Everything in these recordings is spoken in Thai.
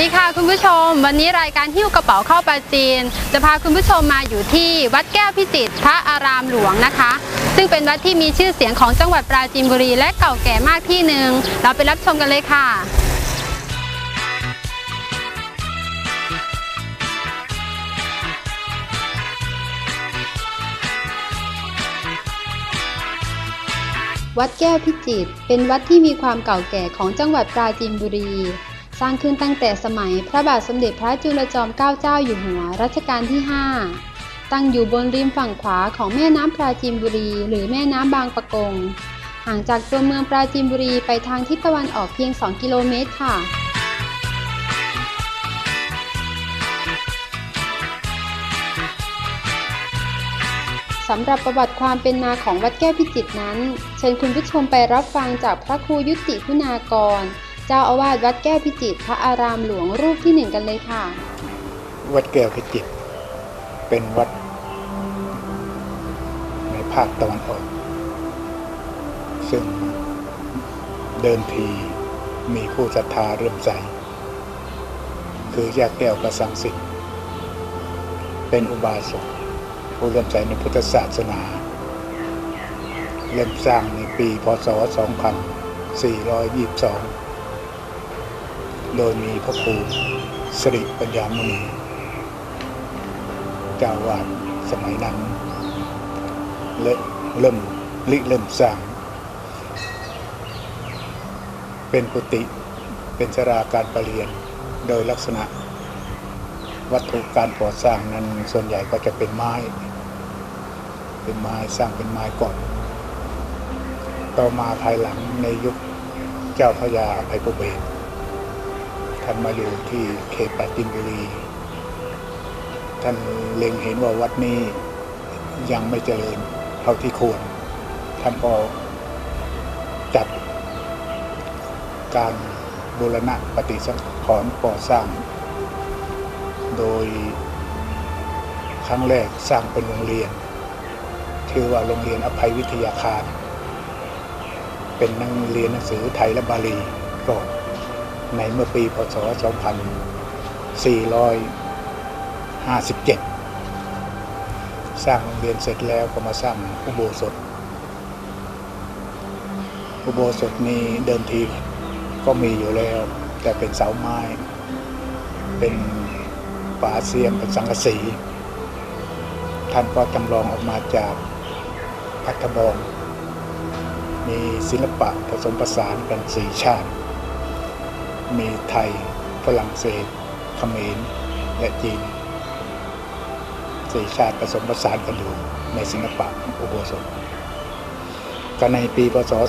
ดีค่ะคุณผู้ชม วันนี้รายการหิ้วกระเป๋าเข้าปราจีน จะพาคุณผู้ชมมาอยู่ที่วัดแก้วพิจิตรพระอารามหลวงนะคะ ซึ่งเป็นวัดที่มีชื่อเสียงของจังหวัดปราจีนบุรีและเก่าแก่มากที่หนึ่งเราไปรับชมกันเลยค่ะวัดแก้วพิจิตรเป็นวัดที่มีความเก่าแก่ของจังหวัดปราจีนบุรี สร้างขึ้นตั้งแต่สมัยพระบาทสมเด็จพระจุลจอมเกล้าเจ้าอยู่หัวรัชกาลที่ 5 ตั้งอยู่บนริมฝั่งขวาของแม่น้ำปราจีนบุรี หรือแม่น้ำบางปะกง ห่างจากตัวเมืองปราจีนบุรีไปทางทิศตะวันออกเพียง 2 กิโลเมตรค่ะสำหรับประวัติความเป็นมาของวัดแก้วพิจิตรนั้น เชิญคุณผู้ชมไปรับฟังจากพระครูยุติคุณากร เจ้าอาวาสวัดแก้วพิจิตรพระอารามหลวงรูปที่หนึ่งกันเลยค่ะ วัดแก้วพิจิตรเป็นวัด ในภาคตะวันออก ซึ่งเดิมทีมีผู้ศรัทธาเริ่มใสคือย่าแก้วประสังสิทธิ์เป็นอุบาสกผู้เริ่มใสในพุทธศาสนา เริ่มสร้างในปีพศ 2422 โดยมีพระครูสิริปัญญามุนีเจ้าวาดสมัยนั้นเริ่มเริ่มริเริ่มสร้าง เป็นกุฏิเป็นสราการประเรียนโดยลักษณะ วัตถุการก่อสร้างนั้นส่วนใหญ่ก็จะเป็นไม้ เป็นไม้สร้างเป็นไม้ก่อน ต่อมาภายหลังในยุคเจ้าพระยาอภัยภูเบศร ท่านมาอยู่ที่เขตปราจินบุรี ท่านเล็งเห็นว่าวัดนี้ยังไม่เจริญเท่าที่ควร ท่านก็จัดการบูรณะปฏิสังขรณ์ก่อสร้าง โดยครั้งแรกสร้างเป็นโรงเรียน ชื่อว่าโรงเรียนอภัยวิทยาคาร เป็นนักเรียนหนังสือไทยและบาลีก่อน ในเมื่อปีพศ 2457 สร้างโรงเรียนเสร็จแล้วก็มาสร้างอุโบสถ อุโบสถนี้เดิมทีก็มีอยู่แล้ว แต่เป็นเสาไม้ เป็นฝาเสียมเป็นสังกะสี ท่านก็จำลองออกมาจากพัทบอง มีศิลปะผสมผสานกันสี่ชาติ มีไทย ฝรั่งเศสเขมรและจีนสี่ชาติผสมผสานกันอยู่ในศิลปะอุโบสถก็ในปีพศ 2460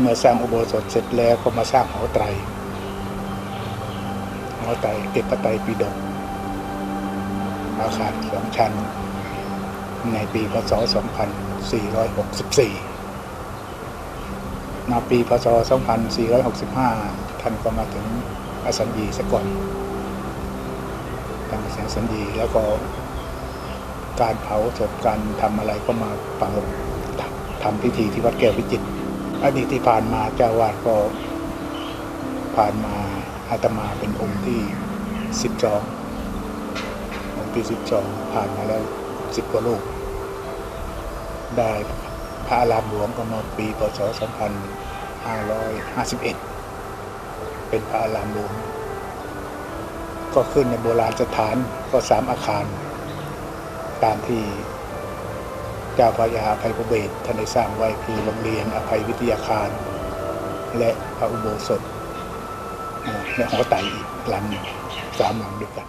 เมื่อสร้างอุโบสถเสร็จแล้วก็มาสร้างหอไตรหอไตรเก็บพระไตรปิฎกอาคารสองชั้น ในปีพศ 2464 มาปีพศ 2465 ท่านก็มาถึงอสัญญีซะก่อนทำอสัญญีแล้วก็การเผาศพการทำอะไรก็มาปังทำพิธีที่วัดแก้วพิจิตรอดีตที่ผ่านมาเจ้าวาดก็ผ่านมาอาตมาเป็นองค์ที่12องค์ที่12ผ่านมาแล้ว10กว่าลูกได้ พระอารามหลวงก็มาปีพศ 2551 เป็นพระอารามหลวง ก็ขึ้นในโบราณสถานก็สามอาคาร ตามที่เจ้าพระยาอภัยภูเบศท่านได้สร้างไว้คือโรงเรียนอภัยวิทยาคาร และพระอุโบสถอ่าและหอไตรอีกหลังหนึ่งสามหลังด้วยกัน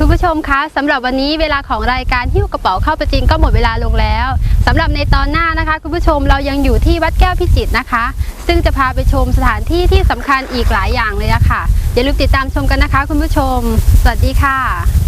คุณผู้ชมคะสำหรับวันนี้เวลาของรายการหิ้วกระเป๋าเข้าประจินก็หมดเวลาลงแล้วสำหรับในตอนหน้านะคะ คุณผู้ชมเรายังอยู่ที่วัดแก้วพิจิตรนะคะ ซึ่งจะพาไปชมสถานที่ที่สำคัญอีกหลายอย่างเลยอะค่ะอย่าลืมติดตามชมกันนะคะ คุณผู้ชม สวัสดีค่ะ